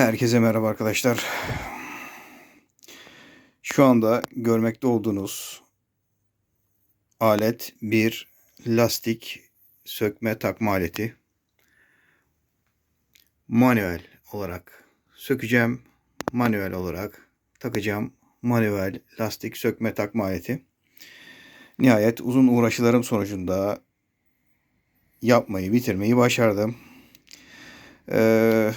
Herkese merhaba arkadaşlar. Şu anda görmekte olduğunuz alet bir lastik sökme takma aleti. Manuel olarak sökeceğim. Manuel olarak takacağım. Manuel lastik sökme takma aleti. Nihayet uzun uğraşılarım sonucunda yapmayı bitirmeyi başardım. Eee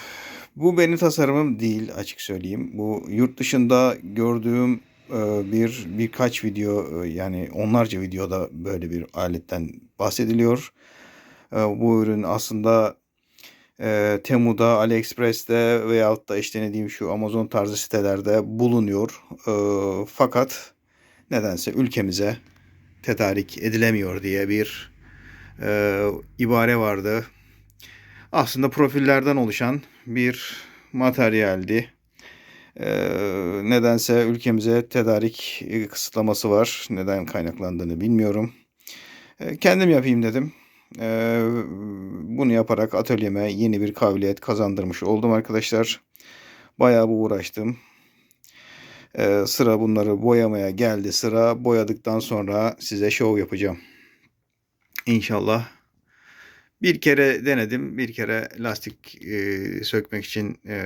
bu benim tasarımım değil açık söyleyeyim. Bu yurt dışında gördüğüm e, bir birkaç video e, yani onlarca videoda böyle bir aletten bahsediliyor. E, Bu ürün aslında Temu'da, AliExpress'te veyahut da işte ne diyeyim şu Amazon tarzı sitelerde bulunuyor. Fakat nedense ülkemize tedarik edilemiyor diye bir ibare vardı aslında profillerden oluşan bir materyaldi. Ee, nedense ülkemize tedarik e, kısıtlaması var. Neden kaynaklandığını bilmiyorum. Ee, kendim yapayım dedim. Ee, bunu yaparak atölyeme yeni bir kabiliyet kazandırmış oldum arkadaşlar. Bayağı bu uğraştım. Ee, sıra bunları boyamaya geldi. Sıra boyadıktan sonra size şov yapacağım. İnşallah bir kere denedim. Bir kere lastik e, sökmek için e,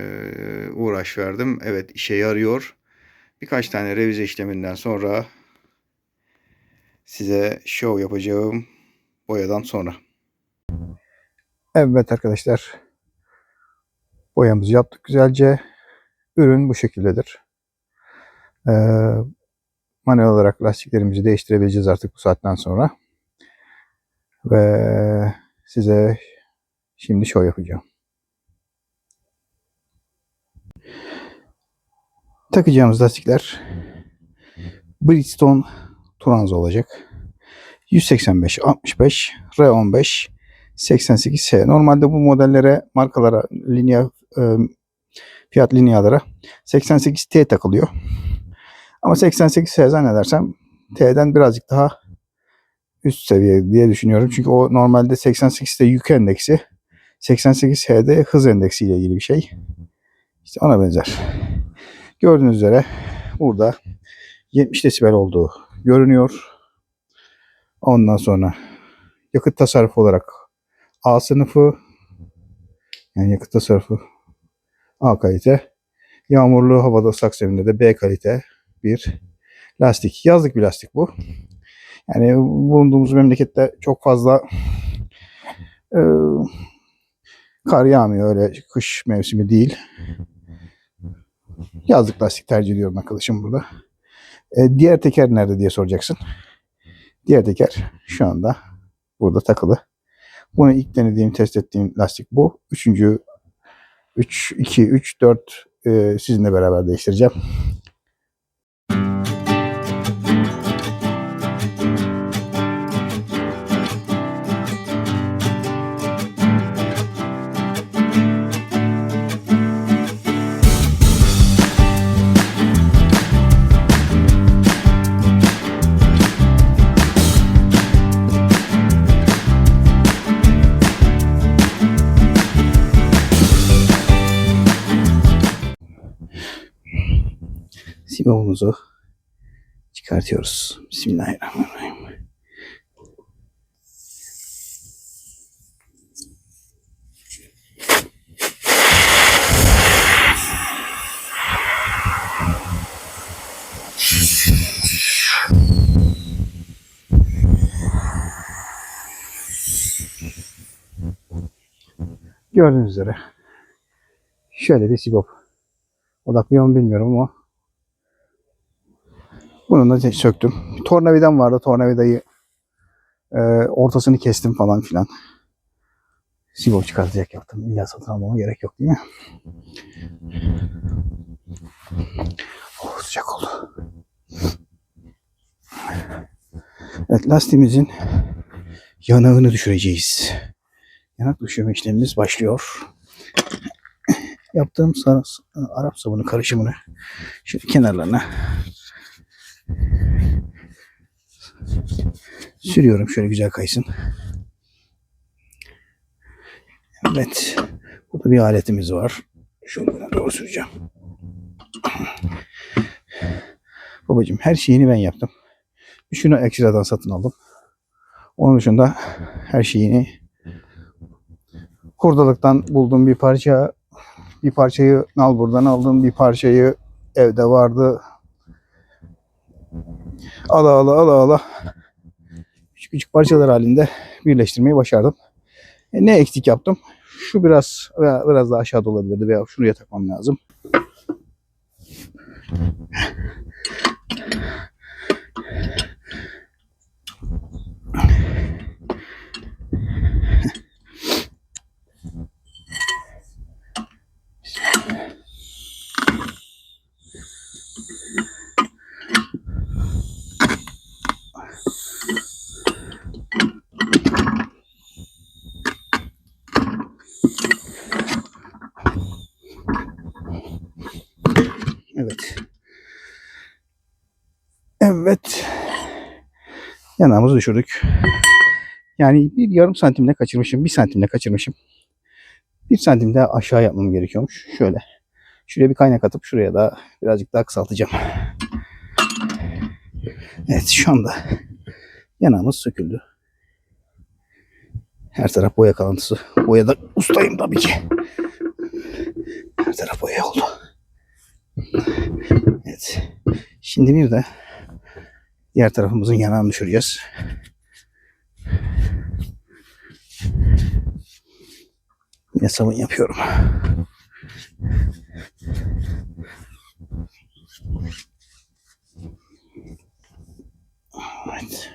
uğraş verdim. Evet işe yarıyor. Birkaç tane revize işleminden sonra size show yapacağım boyadan sonra. Evet arkadaşlar. Boyamızı yaptık güzelce. Ürün bu şekildedir. Ee, manuel olarak lastiklerimizi değiştirebileceğiz artık bu saatten sonra. Ve size şimdi show yapacağım. Takacağımız lastikler Bridgestone Turanza olacak. 185 65 R15 88 S. Normalde bu modellere markalara linya e, fiyat linyalara 88 T takılıyor. Ama 88 S zannedersem T'den birazcık daha üst seviye diye düşünüyorum. Çünkü o normalde 88'de yük endeksi, 88H'de hız endeksi ile ilgili bir şey. İşte ona benzer. Gördüğünüz üzere burada 70 desibel olduğu görünüyor. Ondan sonra yakıt tasarrufu olarak A sınıfı yani yakıt tasarrufu A kalite. Yağmurlu havada ıslak zeminde de B kalite bir lastik. Yazlık bir lastik bu. Yani bulunduğumuz memlekette çok fazla e, kar yağmıyor öyle kış mevsimi değil. Yazlık lastik tercih ediyorum arkadaşım burada. E, diğer teker nerede diye soracaksın. Diğer teker şu anda burada takılı. Bunu ilk denediğim, test ettiğim lastik bu. Üçüncü 3, 2, 3, 4 e, sizinle beraber değiştireceğim. Sibopumuzu çıkartıyoruz. Bismillahirrahmanirrahim. Gördüğünüz üzere şöyle bir sibop. Odaklıyor mu bilmiyorum ama bunu da söktüm. Tornavidam vardı. Tornavidayı e, ortasını kestim falan filan. Sibop çıkartacak yaptım. İlla satın almama gerek yok değil mi? Oh, sıcak oldu. Evet lastiğimizin yanağını düşüreceğiz. Yanak düşürme işlemimiz başlıyor. Yaptığım Arap sabunu karışımını şöyle kenarlarına Sürüyorum şöyle güzel kaysın. Evet. Burada bir aletimiz var. Şunu böyle doğru süreceğim. Babacığım her şeyini ben yaptım. Şunu ekstradan satın aldım. Onun dışında her şeyini hurdalıktan bulduğum bir parça bir parçayı nalburdan aldım. Bir parçayı evde vardı. Ala ala ala ala küçük küçük parçalar halinde birleştirmeyi başardım. E, ne eksik yaptım? Şu biraz biraz daha aşağıda olabilirdi veya şuraya takmam lazım. Evet. Evet. Yanağımızı düşürdük. Yani bir yarım santimle kaçırmışım. Bir santimle kaçırmışım. Bir santim daha aşağı yapmam gerekiyormuş. Şöyle. Şuraya bir kaynak atıp şuraya da birazcık daha kısaltacağım. Evet şu anda yanağımız söküldü. Her taraf boya kalıntısı. Boyada ustayım tabii ki. Her taraf boya oldu. Evet. Şimdi bir de diğer tarafımızın yanağını düşüreceğiz. Yine sabun yapıyorum. Evet.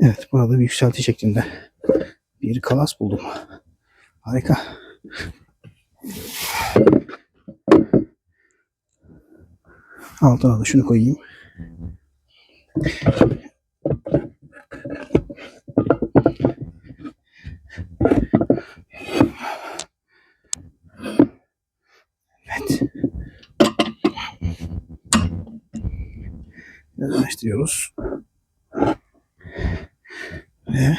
Evet burada bir yükselti şeklinde bir kalas buldum. Harika. Altına da şunu koyayım. Evet. Biraz açtırıyoruz. Ve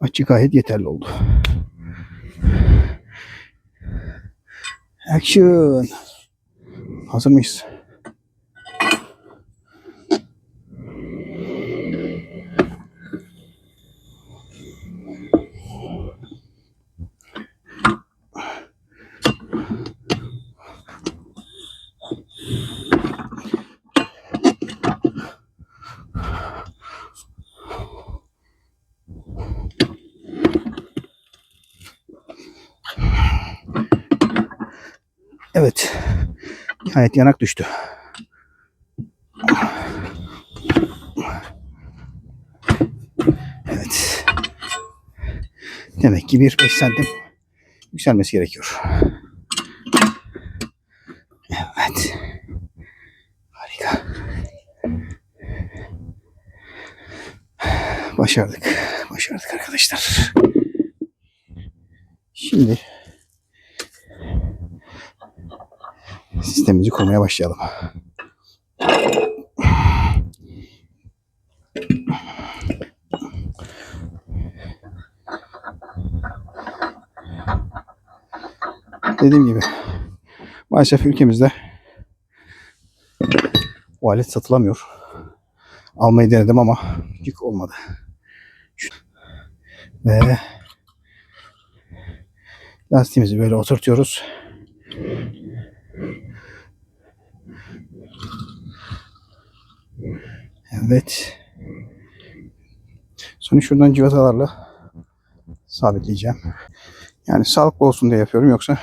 açı gayet yeterli oldu. Action. Hazır mıyız? Evet. Nihayet yanak düştü. Evet. Demek ki bir 5 santim yükselmesi gerekiyor. Evet. Harika. Başardık. Başardık arkadaşlar. Şimdi sistemimizi kurmaya başlayalım. Dediğim gibi maalesef ülkemizde bu alet satılamıyor. Almayı denedim ama yük olmadı. Ve lastiğimizi böyle oturtuyoruz. Evet. Sonra şuradan civatalarla sabitleyeceğim. Yani sağlıklı olsun diye yapıyorum yoksa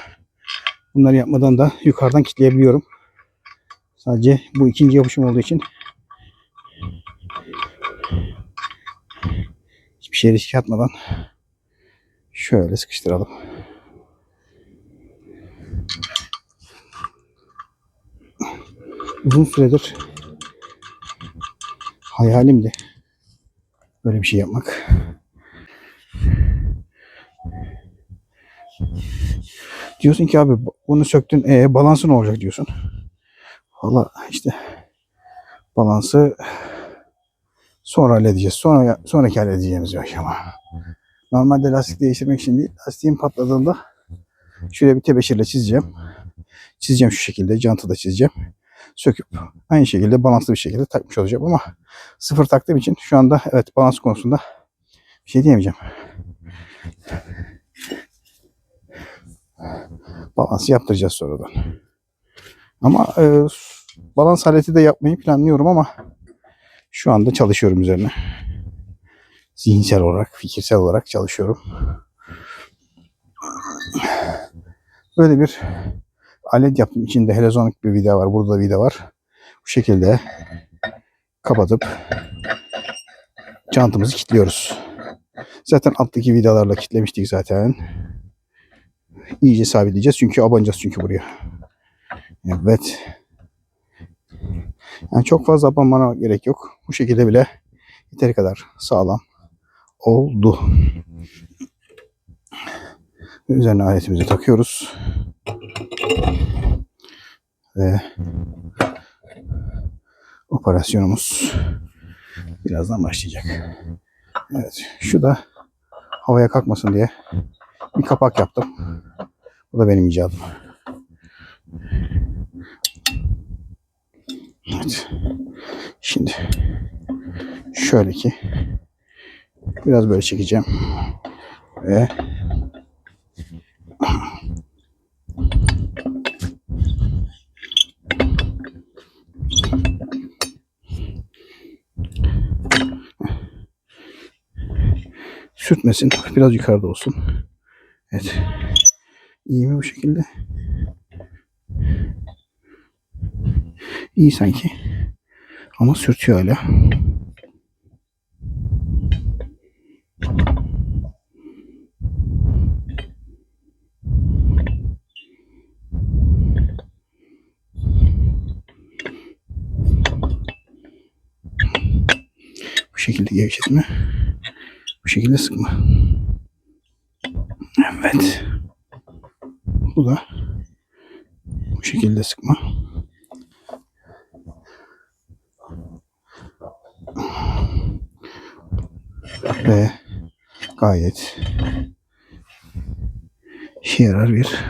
bunları yapmadan da yukarıdan kilitleyebiliyorum. Sadece bu ikinci yapışım olduğu için hiçbir şey riske atmadan şöyle sıkıştıralım. Uzun süredir hayalimdi böyle bir şey yapmak. Diyorsun ki abi bunu söktün e balansı ne olacak diyorsun. Valla işte balansı sonra halledeceğiz. Sonra sonraki halledeceğimiz bir aşama. Normalde lastik değiştirmek için değil. Lastiğin patladığında şöyle bir tebeşirle çizeceğim. Çizeceğim şu şekilde. Jantı da çizeceğim. Söküp aynı şekilde balanslı bir şekilde takmış olacağım ama sıfır taktığım için şu anda evet balans konusunda bir şey diyemeyeceğim. Balansı yaptıracağız sonradan. Ama e, balans aleti de yapmayı planlıyorum ama şu anda çalışıyorum üzerine. Zihinsel olarak, fikirsel olarak çalışıyorum. Böyle bir alet yaptım. İçinde helezonik bir vida var. Burada da vida var. Bu şekilde kapatıp çantamızı kilitliyoruz. Zaten alttaki vidalarla kilitlemiştik zaten. İyice sabitleyeceğiz. Çünkü abanacağız çünkü buraya. Evet. Yani çok fazla abanmana gerek yok. Bu şekilde bile yeteri kadar sağlam oldu. Üzerine aletimizi takıyoruz. Ve operasyonumuz birazdan başlayacak. Evet. Şu da havaya kalkmasın diye bir kapak yaptım. Bu da benim icadım. Evet. Şimdi şöyle ki biraz böyle çekeceğim ve sürtmesin. Biraz yukarıda olsun. Evet. İyi mi bu şekilde? İyi sanki. Ama sürtüyor hala. Bu şekilde gevşetme. Bu şekilde sıkma. Evet. Bu da bu şekilde sıkma. Ve gayet işe yarar bir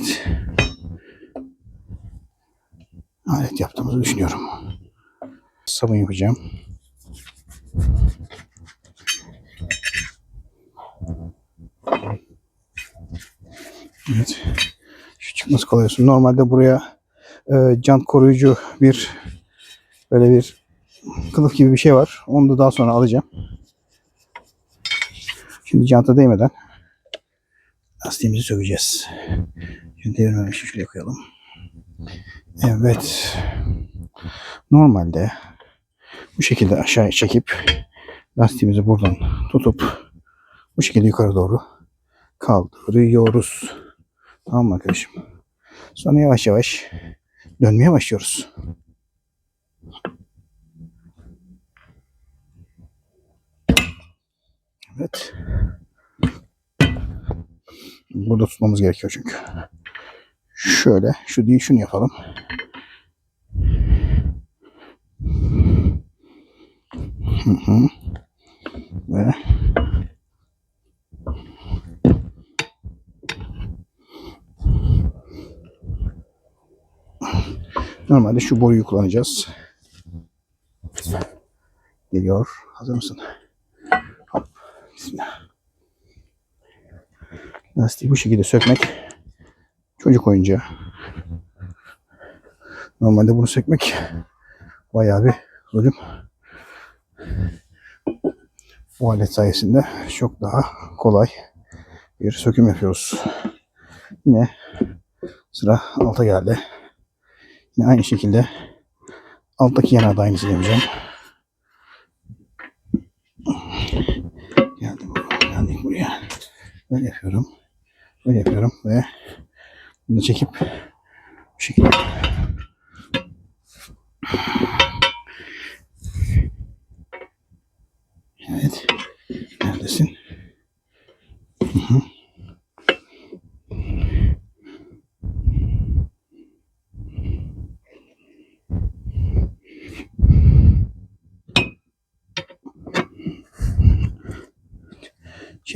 evet, alet yaptığımızı düşünüyorum. Sabun yapacağım. Evet. Kolay olsun. Normalde buraya e, jant koruyucu bir böyle bir kılıf gibi bir şey var. Onu da daha sonra alacağım. Şimdi janta değmeden lastiğimizi sökeceğiz. Şimdi devirmemiş şuraya koyalım. Evet. Normalde bu şekilde aşağıya çekip lastiğimizi buradan tutup bu şekilde yukarı doğru kaldırıyoruz. Tamam arkadaşım? Sonra yavaş yavaş dönmeye başlıyoruz. Evet. Burada tutmamız gerekiyor çünkü. Şöyle, şu değil şunu yapalım. Hı hı. Ve Normalde şu boruyu kullanacağız. Geliyor. Hazır mısın? Hop. Bismillah. Lastiği bu şekilde sökmek çocuk oyuncağı. Normalde bunu sökmek bayağı bir zulüm. Bu alet sayesinde çok daha kolay bir söküm yapıyoruz. Yine sıra alta geldi. Yine aynı şekilde alttaki yana da aynısını yapacağım. Geldim buraya, geldik buraya. Böyle yapıyorum. Böyle yapıyorum ve bunu çekip bu şekilde Evet. Neredesin? Hı hı.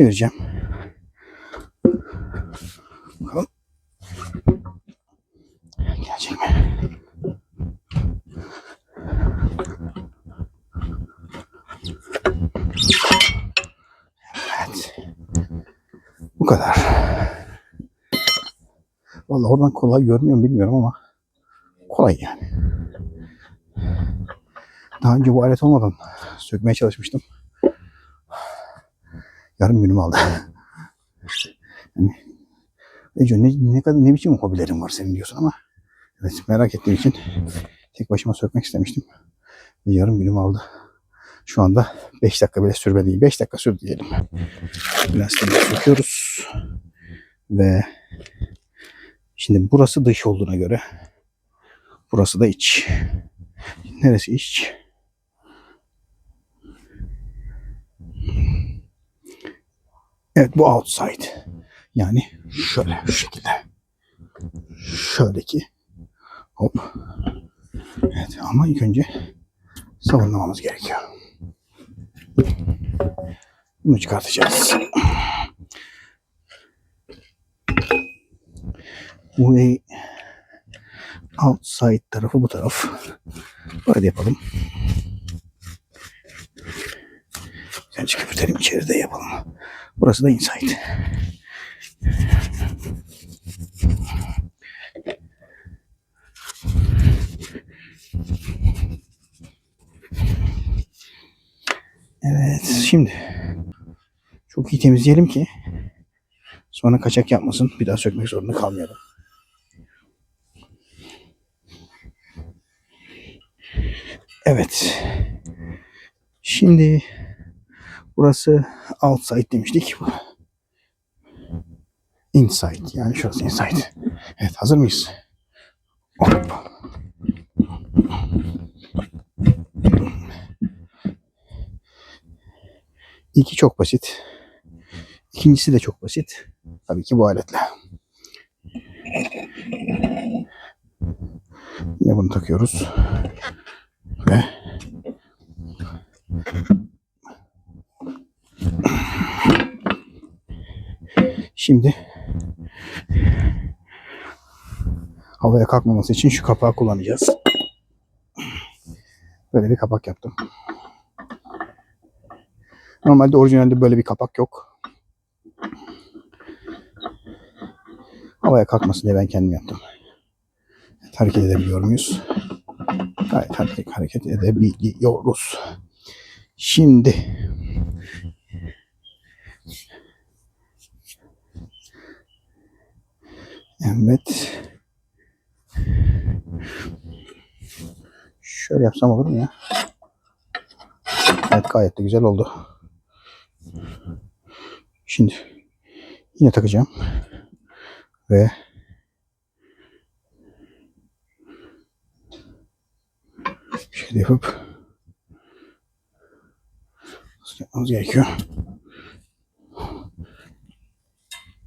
Çevireceğim. Bakalım. Gelecek mi? Evet. Bu kadar. Vallahi oradan kolay görünüyor mu bilmiyorum ama kolay yani. Daha önce bu alet olmadan sökmeye çalışmıştım. Yarım günümü aldı. Yani, Ece ne, ne kadar ne biçim hobilerin var senin diyorsun ama evet merak ettiğim için tek başıma sökmek istemiştim. Ve yarım günümü aldı. Şu anda 5 dakika bile sürmedi değil. 5 dakika sürdü diyelim. Lastiği söküyoruz. Ve şimdi burası dış olduğuna göre burası da iç. Neresi iç? Evet bu outside. Yani şöyle şu şekilde. Şöyle ki hop. Evet ama ilk önce savunmamız gerekiyor. Bunu çıkartacağız. E, outside tarafı bu taraf. Böyle yapalım. Sen çıkartalım içeride yapalım. Burası da inside. Evet şimdi çok iyi temizleyelim ki sonra kaçak yapmasın. Bir daha sökmek zorunda kalmayalım. Evet. Şimdi burası outside demiştik. Inside yani şurası inside. Evet hazır mıyız? Hop. İlki çok basit. İkincisi de çok basit. Tabii ki bu aletle. Yine bunu takıyoruz. Ve şimdi havaya kalkmaması için şu kapağı kullanacağız. Böyle bir kapak yaptım. Normalde orijinalde böyle bir kapak yok. Havaya kalkmasın diye ben kendim yaptım. Evet, hareket edebiliyor muyuz? Gayet hareket, hareket edebiliyoruz. Şimdi Evet. Şöyle yapsam olur mu ya? Evet gayet de güzel oldu. Şimdi yine takacağım. Ve şöyle yapıp yapmamız gerekiyor.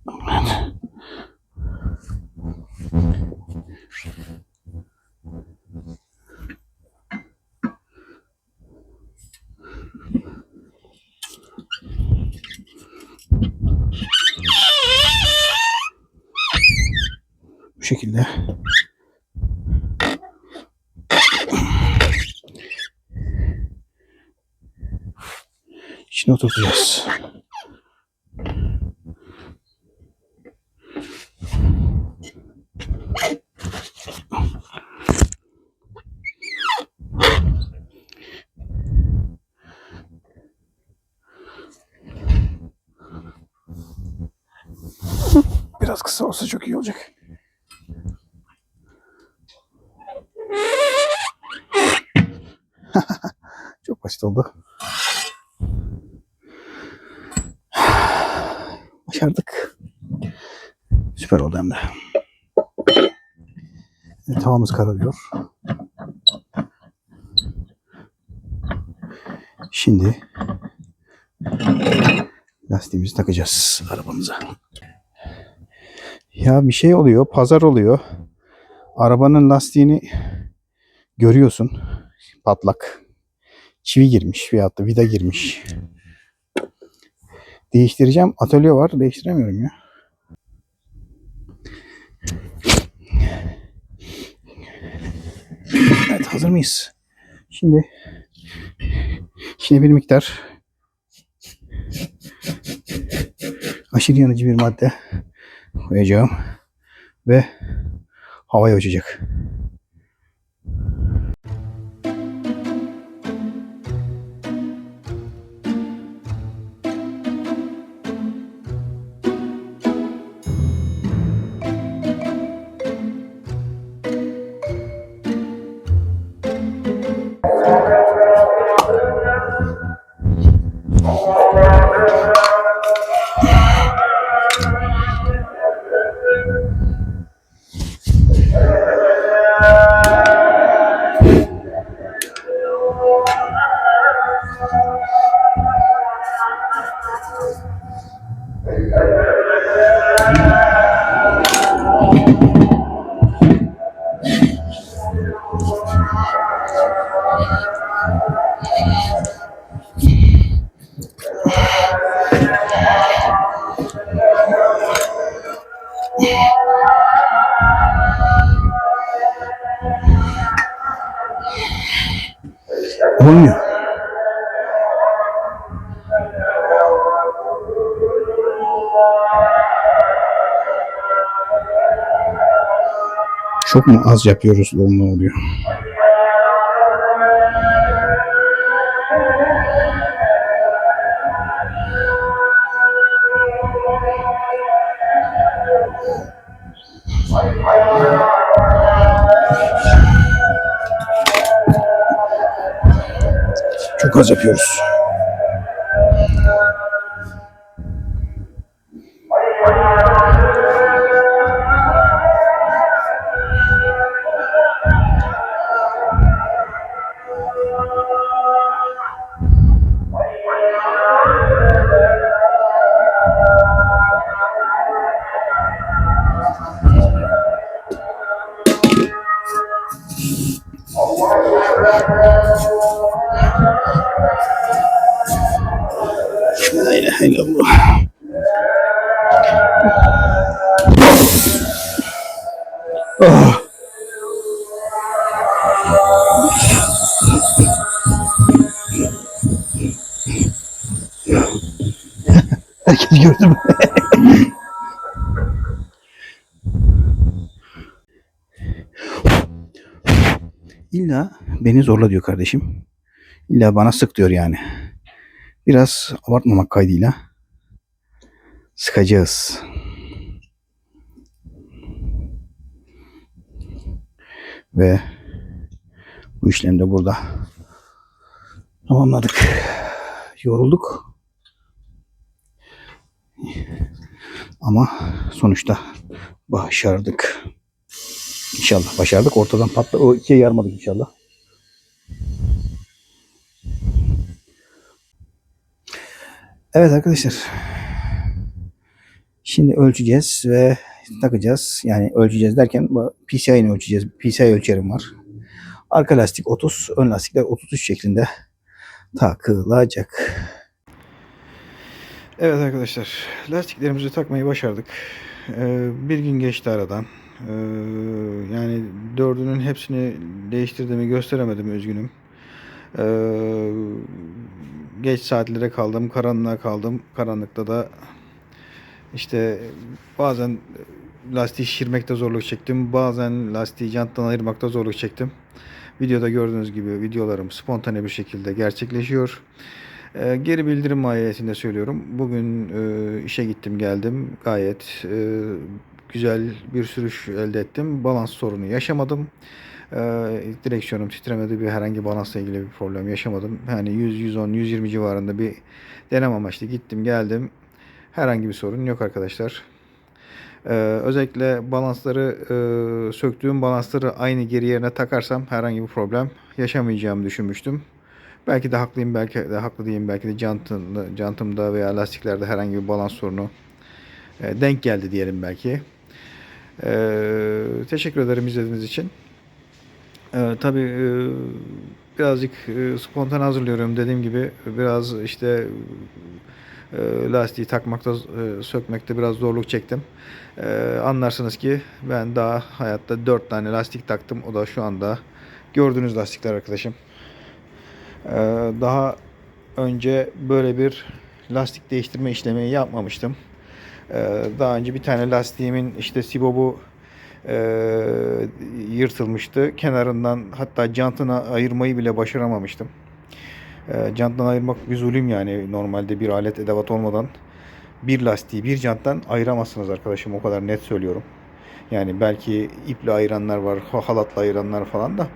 Evet. Bu şekilde. İçine oturtacağız. Biraz kısa olsa çok iyi olacak. Oldu. Başardık. Süper oldu hem de. Evet, havamız kararıyor. Şimdi lastiğimizi takacağız arabamıza. Ya bir şey oluyor, pazar oluyor. Arabanın lastiğini görüyorsun. Patlak. Çivi girmiş veyahut da vida girmiş. Değiştireceğim. Atölye var. Değiştiremiyorum ya. Evet hazır mıyız? Şimdi şimdi bir miktar aşırı yanıcı bir madde koyacağım ve havaya uçacak. Olmuyor. Çok mu az yapıyoruz da ondan oluyor? Yapıyoruz. Mü? İlla beni zorla diyor kardeşim. İlla bana sık diyor yani. Biraz abartmamak kaydıyla sıkacağız. Ve bu işlemi de burada tamamladık. Yorulduk. Ama sonuçta başardık. İnşallah başardık. Ortadan patla. O ikiye yarmadık inşallah. Evet arkadaşlar. Şimdi ölçeceğiz ve takacağız. Yani ölçeceğiz derken PCI'ni ölçeceğiz. PCI ölçerim var. Arka lastik 30, ön lastikler 33 şeklinde takılacak. Evet arkadaşlar. Lastiklerimizi takmayı başardık. Ee, bir gün geçti aradan. Ee, yani dördünün hepsini değiştirdiğimi gösteremedim üzgünüm. Ee, geç saatlere kaldım, karanlığa kaldım. Karanlıkta da işte bazen lastiği şişirmekte zorluk çektim. Bazen lastiği janttan ayırmakta zorluk çektim. Videoda gördüğünüz gibi videolarım spontane bir şekilde gerçekleşiyor. Ee, geri bildirim mahiyetinde söylüyorum. Bugün e, işe gittim geldim. Gayet e, güzel bir sürüş elde ettim. Balans sorunu yaşamadım. Ee, direksiyonum titremedi. Bir herhangi balansla ilgili bir problem yaşamadım. Yani 100, 110, 120 civarında bir deneme amaçlı gittim geldim. Herhangi bir sorun yok arkadaşlar. Ee, özellikle balansları e, söktüğüm balansları aynı geri yerine takarsam herhangi bir problem yaşamayacağımı düşünmüştüm. Belki de haklıyım, belki de haklı değilim. Belki de jantımda, jantımda veya lastiklerde herhangi bir balans sorunu e, denk geldi diyelim belki. Ee, teşekkür ederim izlediğiniz için. Ee, tabii e, birazcık e, spontane hazırlıyorum dediğim gibi biraz işte e, lastiği takmakta, e, sökmekte biraz zorluk çektim. E, anlarsınız ki ben daha hayatta 4 tane lastik taktım. O da şu anda gördüğünüz lastikler arkadaşım. E, daha önce böyle bir lastik değiştirme işlemi yapmamıştım. E, daha önce bir tane lastiğimin işte sibobu e, yırtılmıştı. Kenarından hatta jantını ayırmayı bile başaramamıştım. E, janttan ayırmak bir zulüm yani. Normalde bir alet edevat olmadan bir lastiği bir janttan ayıramazsınız arkadaşım. O kadar net söylüyorum. Yani belki iple ayıranlar var, ha- halatla ayıranlar falan da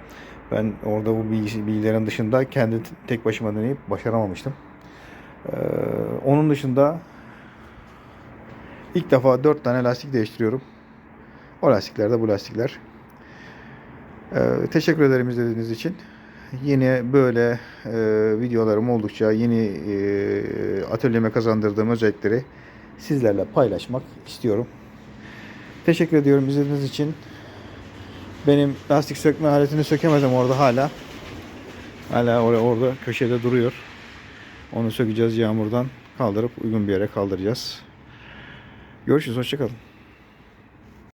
ben orada bu bilgi- bilgilerin dışında kendi tek başıma deneyip başaramamıştım. E, onun dışında ilk defa 4 tane lastik değiştiriyorum. O lastikler de bu lastikler. Ee, teşekkür ederim izlediğiniz için. Yeni böyle e, videolarım oldukça yeni e, atölyeme kazandırdığım özellikleri sizlerle paylaşmak istiyorum. Teşekkür ediyorum izlediğiniz için. Benim lastik sökme aletini sökemedim orada hala. Hala orada, orada köşede duruyor. Onu sökeceğiz yağmurdan kaldırıp uygun bir yere kaldıracağız. Görüşürüz. Hoşçakalın.